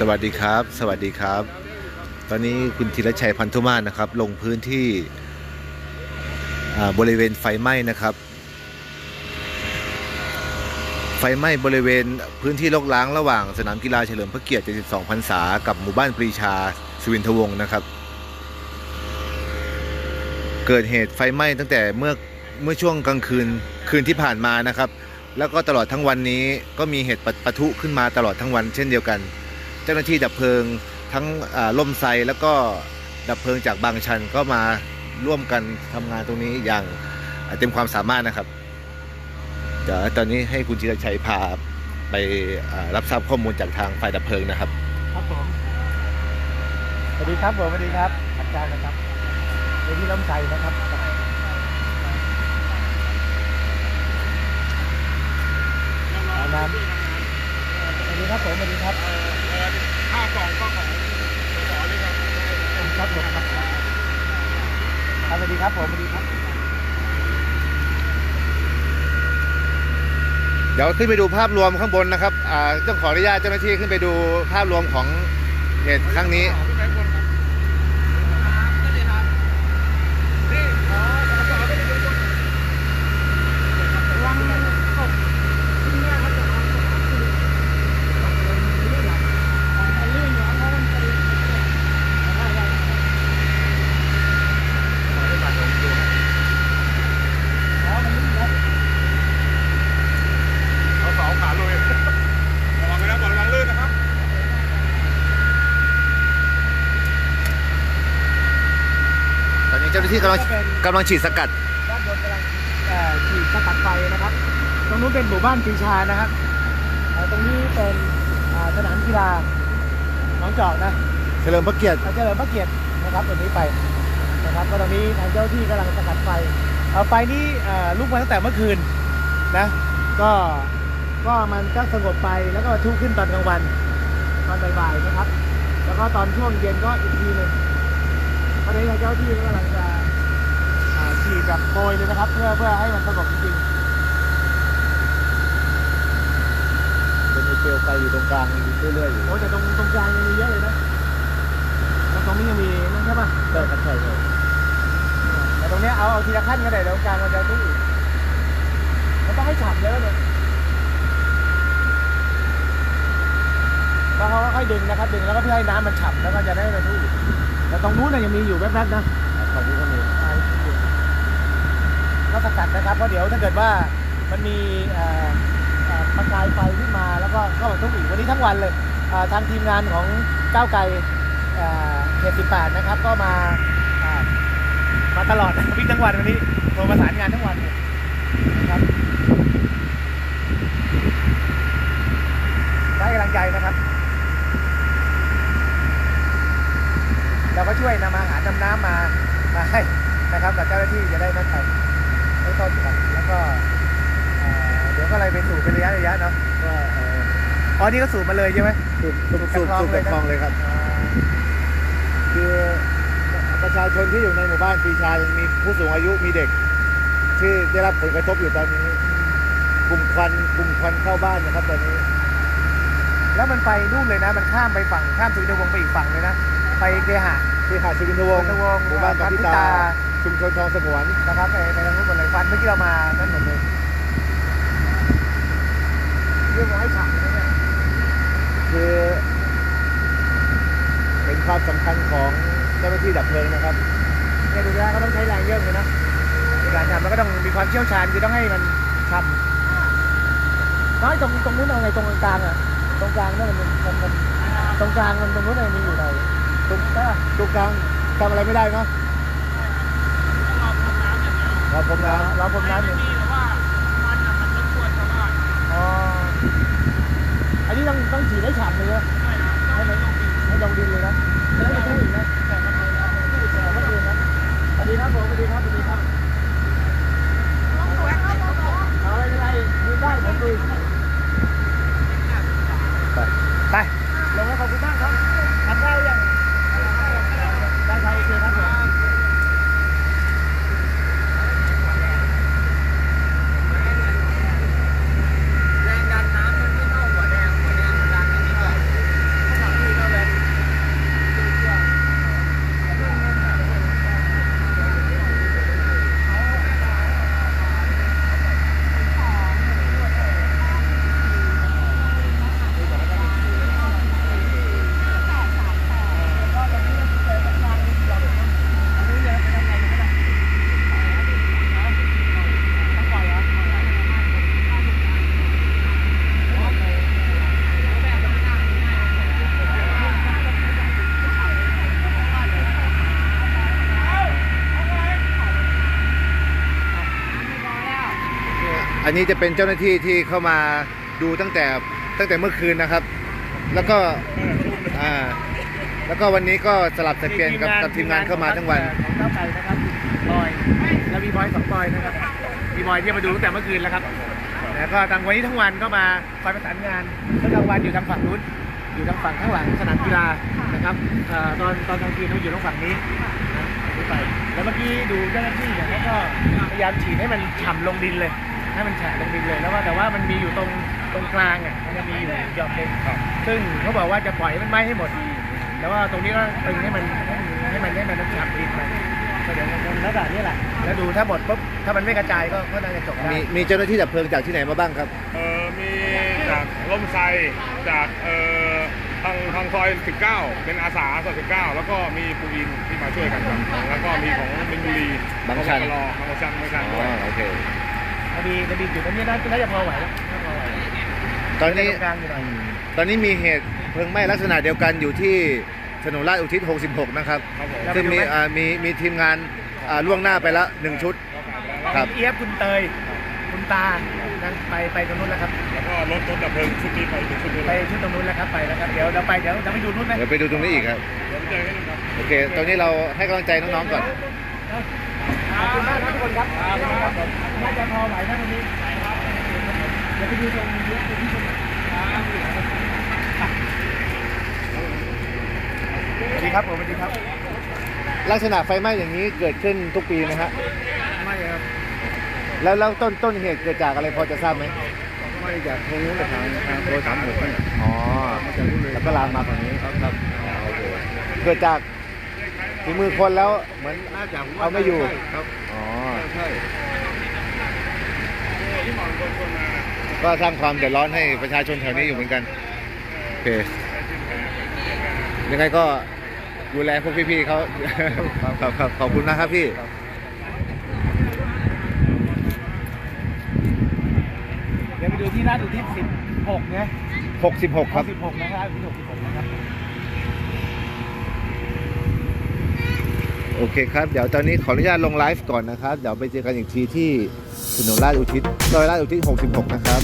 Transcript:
สวัสดีครับ สวัสดีครับ ตอนนี้คุณธีรชัยพันธุมาศนะครับ ลงพื้นที่บริเวณไฟไหม้นะครับ ไฟไหม้บริเวณพื้นที่รกร้างระหว่างสนามกีฬาเฉลิมพระเกียรติ 72 พรรษา กับหมู่บ้านปรีชาสุวินทวงศ์นะครับ เกิดเหตุไฟไหม้ตั้งแต่เมื่อเมื่อช่วงกลางคืนคืนที่ผ่านมานะครับ แล้วก็ตลอดทั้งวันนี้ก็มีเหตุปะทุขึ้นมาตลอดทั้งวันเช่นเดียวกัน เจ้าหน้าที่ดับเพลิงทั้งล่มไทรแล้วก็ดับเพลิงจากบางชันก็มาร่วมกันทำงานตรงนี้อย่างเต็มความสามารถนะครับเดี๋ยวตอนนี้ให้คุณจิรชัยพาไปรับทราบข้อมูลจากทางฝ่ายดับเพลิงนะครับ ครับผมสวัสดีครับผมสวัสดีครับอาจารย์นะครับเดที่ล้มใจนะครับเอาน้ำสวัสดีครับผมสวัสดีครับ ข้าวกล่องก็ของสอเลยครับ ครับผมครับครับสวัสดีครับผมสวัสดีครับ เดี๋ยวขึ้นไปดูภาพรวมข้างบนนะครับอ่าต้องขออนุญาตเจ้าหน้าที่ขึ้นไปดูภาพรวมของเหตุครั้งนี้ ขึ้นไปบนครับนี่ขอขอต่อขึ้นไปบนระวังตกที่นี่ครับจะเอาตกขึ้นลื่นหลังลื่นหลังเพราะมันกระดิ่งได้ได้ขอได้บัตรผมดูให้อ๋อมันลื่นแล้วเอาสองขาเลยระวังนะก่อนระวังลื่นนะครับ ตอนนี้เจ้าหน้าที่กำลังกำลังฉีดสกัดด้านบนกำลังเอ่อฉีดสกัดไฟนะครับ ตรงนู้นเป็นหมู่บ้านปีชานะครับเอ่อตรงนี้เป็นอ่าสนามกีฬาหนองจอกนะ เฉลิมพระเกียรติ เราเจริญพระเกียรตินะครับตรงนี้ไปนะครับก็ตรงนี้ทางเจ้าหน้าที่กำลังสกัดไฟเอาไฟนี้เอ่อลุกมาตั้งแต่เมื่อคืนนะก็ก็มันก็สงบไปแล้วก็ทุขึ้นตอนกลางวันตอนบ่ายๆนะครับ แล้วก็ตอนช่วงเย็นก็อีกทีหนึ่งตอนนี้ทางเจ้าหน้าที่ก็กำลังจะอ่า ฉีดแบบโปรยเลยนะครับ เพื่อเพื่อให้มันสงบจริงจะมีเปลวไฟอยู่ตรงกลางเรื่อยๆอยู่ๆโอ้แต่ตรงตรงกลางยังมีเยอะเลยนะแล้วตรงนี้ยังมีนั่นใช่ปะใช่ครับใช่ครับแต่ตรงเนี้ยเอาเอาทีละขั้นก็ได้เดี๋ยวตรงกลางมันจะทุกมันต้องให้ฉ่ำเลยแล้วเนี่ยก็เขาค่อยๆดึงนะครับดึงแล้วก็เพื่อให้น้ำมันฉ่ำแล้วก็จะได้ระทุแต่ตรงนู้นน่ะยังมีอยู่แป๊บๆนะตอนนี้ก็มี ก็สกัดนะครับเพราะเดี๋ยวถ้าเกิดว่ามันมีอ่อเอ่อประกายไฟขึ้นมาแล้วก็ก็มาทุกอีกวันนี้ทั้งวันเลยทางทีมงานของก้าวไกลเขต 18 นะครับ ก็มามาตลอดวิ่งทั้งวันวันนี้โทรประสานงานทั้งวันเลยนะครับได้กำลังใจนะครับ เราก็ช่วยนำอาหารนำน้ำมามาให้นะครับกับเจ้าหน้าที่จะได้นั่นไป ต้นกันแล้วก็เอ่อเดี๋ยวก็อะไรไปสูบเป็นระยะระยะเนาะก็เอ่ออ๋อนี่ก็สูบมาเลยใช่ไหม สูบสูบสูบสูบจากคลองเลยครับ คือประชาชนที่อยู่ในหมู่บ้านปีชายังมีผู้สูงอายุมีเด็ก ที่ได้รับผลกระทบอยู่ตอนนี้กลุ่มควันกลุ่มควันเข้าบ้านนะครับตอนนี้ แล้วมันไปนู่นเลยนะ มันข้ามไปฝั่งข้ามสุรินทรวงศ์ไปอีกฝั่งเลยนะ ไปเกหะที่หาดสุวินทวงศ์สุวินทวงศ์หมู่บ้านอ่าปาพิปาพิตาตา ชุมชนทองสมวนนะครับไปไปทางนู้นหมดเลยฟันเมื่อกี้เรามานั่นหมดเลยเรื่องของให้ฉ่ำนะเนี่ยคือเป็นความสำคัญของเจ้าหน้าที่ดับเพลิงนะครับเนี่ยดูนะเขาต้องใช้แรงเยอะเลยนะในการทำแล้วก็ต้องมีความเชี่ยวชาญคือต้องให้มันฉ่ำน้อยตรงตรงนู้นเอาไงตรงกลางๆอะตรงกลางนั่นมันมันมันตรงกลางมันตรงนู้นมันมีอยู่ไหนตรงใช่ปะตรงกลางทำอะไรไม่ได้เนาะเราพรมน้เราผมน้ำอยู่มีแต่ว่ามันน่ะมันรบกวนชาวบ้านอ๋ออันนี้ต้องต้องฉีดให้ฉ่ำเลยนะใช่นะต้องไปลงดินให้ลงดินเลยนะแล้วจะพูดอีกนะแต่ก็ไม่เอาพูดแต่เมื่อคืนนะสวัสดีครับผมสวัสดีครับสวัสดีครับเอาไม่เป็นไรดูได้ผมดูไปลงแล้วขอบคุณมากครับทานข้าวยังได้ครับโอเคครับผม อันนี้จะเป็นเจ้าหน้าที่ที่เข้ามาดูตั้งแต่ตั้งแต่เมื่อคืนนะครับ แล้วก็อ่าแล้วก็วันนี้ก็สลับสับเปลี่ยนกับกับทีมงานเข้ามาทั้งวัน ของเก้าวไกลนะครับบอยแล้วมีบอยสองบอยนะครับมีบอยที่มาดูตั้งแต่เมื่อคืนแล้วครับแล้วก็ทางวันนี้ทั้งวันก็มาคอยประสานงานแล้วกลางวันอยู่ทางฝั่งนู้นอยู่ทางฝั่งข้างหลังสนามกีฬานะครับเอ่อตอนตอนกลางคืนเขาอยู่ทางฝั่งนี้นะไปแล้วเมื่อกี้ดูเจ้าหน้าที่เนี่ยเขาก็พยายามฉีดให้มันฉ่ำลงดินเลย ให้มันแฉะลงดินเลยแล้วว่าแต่ว่ามันมีอยู่ตรงตรงกลางอะมันจะมีอยู่หย่อมหนึงซึ่งเขาบอกว่าจะปล่อยให้มันไหม้ให้หมด แต่ว่าตรงนี้ก็ตึงให้มันให้มันให้มันน้ำฉ่ำดินไปก็เดี๋ยวคงแล้วแบบนี้แหละแล้วดูถ้าหมดปุ๊บถ้ามันไม่กระจายก็ก็น่าจะจบได้มีมีเจ้าหน้าที่ดับเพลิงจากที่ไหนมาบ้างครับเออมีจากร่มไทรจากเอ่อทางทางซอย 19 เป็นอาสาซอย19 แล้วก็มีปูอินที่มาช่วยกันครับแล้วก็มีของมินบุรีบางชันรอบางชันบางชันอ๋ด้วยอโอเค จะมีจะมีจุดตรงนี้น่าน่าจะพอไหวแล้วน่าพอไหวตอนนี้ ตรงกลางอยู่หน่อยตอนนี้มีเหตุเพลิงไหม้ลักษณะเดียวกันอยู่ที่ถนนราชอุทิศ 66 นะครับ ครับผมซึ่งมีอ่ามีมีทีมงานอ่าล่วงหน้าไปแล้วหนึ่งชุด ครับณเอียบคุณเตย คุณตานั่นไปไปตรงนู้นแล้วครับ แล้วก็รถรถดับเพลิงชุดนี้ไปถึงชุดนู้นไปเลยชุดตรงนู้นแล้วครับไปแล้วครับ เดี๋ยวเราไปเดี๋ยวจะไปดูนู้นไหมเดี๋ยวไปดูตรงนี้อีกครับ เดี๋ยวไปเจอกันอีกครับ โอเค ตอนนี้เราให้กำลังใจน้องๆก่อน ขอบคุณมากครับทุกคนครับครับผมน่าจะพอไหวนะตรงนี้เดี๋ยวไปดูตรงนี้ตรงที่ตรงไหนสวัสดีครับผมสวัสดีครับ ลักษณะไฟไหม้อย่างนี้เกิดขึ้นทุกปีไหมฮะไม่ครับ แล้วแล้วต้นต้นเหตุเกิดจากอะไรพอจะทราบไหมไม่จากตรงนู้นทางทางโทรสามหกนี่อ๋อแล้วก็ลามมาฝั่งนี้ครับครับโอเคเกิดจาก ฝีมือคนแล้วเหมือน น่าจะเอาไม่อยู่ครับอ๋อ ใช่ก็สร้างความเดือดร้อนให้ประชาชนแถวนี้อยู่เหมือนกัน โอเค ยังไงก็ดูแลพวกพี่ๆเขา ครับครับขอบคุณนะครับพี่ เดี๋ยวไปดูที่ลาดอุทิศ16ไง66ครับ 16 นะครับลาดอุทิศ66นะครับ โอเคครับ เดี๋ยวตอนนี้ขออนุญาตลงไลฟ์ก่อนนะครับ เดี๋ยวไปเจอกันอีกทีที่ถนนราชอุทิศซอยราชอุทิศ 66 นะครับ